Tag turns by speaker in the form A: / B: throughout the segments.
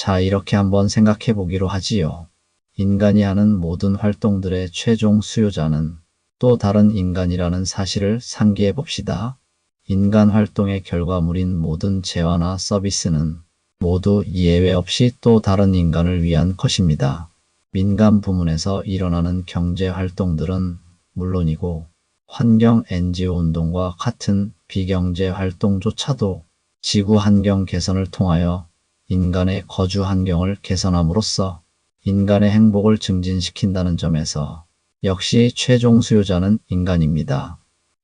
A: 자, 이렇게 한번 생각해 보기로 하지요. 인간이 하는 모든 활동들의 최종 수요자는 또 다른 인간이라는 사실을 상기해 봅시다. 인간 활동의 결과물인 모든 재화나 서비스는 모두 예외 없이 또 다른 인간을 위한 것입니다. 민간 부문에서 일어나는 경제 활동들은 물론이고 환경 NGO 운동과 같은 비경제 활동조차도 지구 환경 개선을 통하여 인간의 거주 환경을 개선함으로써 인간의 행복을 증진시킨다는 점에서 역시 최종 수요자는 인간입니다.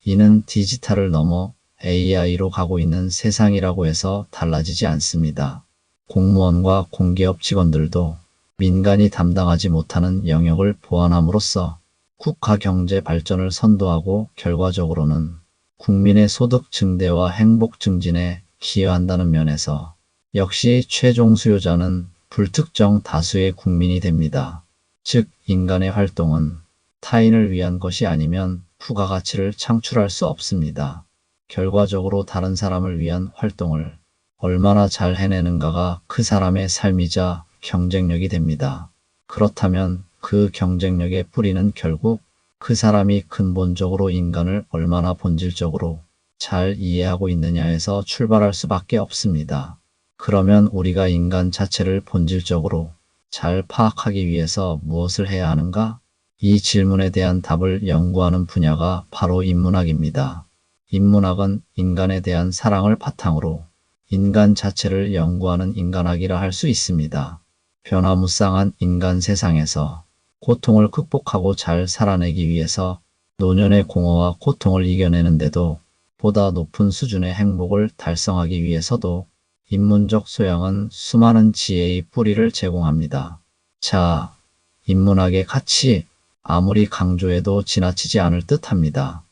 A: 이는 디지털을 넘어 AI로 가고 있는 세상이라고 해서 달라지지 않습니다. 공무원과 공기업 직원들도 민간이 담당하지 못하는 영역을 보완함으로써 국가 경제 발전을 선도하고 결과적으로는 국민의 소득 증대와 행복 증진에 기여한다는 면에서 역시 최종 수요자는 불특정 다수의 국민이 됩니다. 즉, 인간의 활동은 타인을 위한 것이 아니면 부가가치를 창출할 수 없습니다. 결과적으로 다른 사람을 위한 활동을 얼마나 잘 해내는가가 그 사람의 삶이자 경쟁력이 됩니다. 그렇다면 그 경쟁력의 뿌리는 결국 그 사람이 근본적으로 인간을 얼마나 본질적으로 잘 이해하고 있느냐에서 출발할 수밖에 없습니다. 그러면 우리가 인간 자체를 본질적으로 잘 파악하기 위해서 무엇을 해야 하는가? 이 질문에 대한 답을 연구하는 분야가 바로 인문학입니다. 인문학은 인간에 대한 사랑을 바탕으로 인간 자체를 연구하는 인간학이라 할 수 있습니다. 변화무쌍한 인간 세상에서 고통을 극복하고 잘 살아내기 위해서 노년의 공허와 고통을 이겨내는데도 보다 높은 수준의 행복을 달성하기 위해서도 인문적 소양은 수많은 지혜의 뿌리를 제공합니다. 자, 인문학의 가치 아무리 강조해도 지나치지 않을 듯 합니다.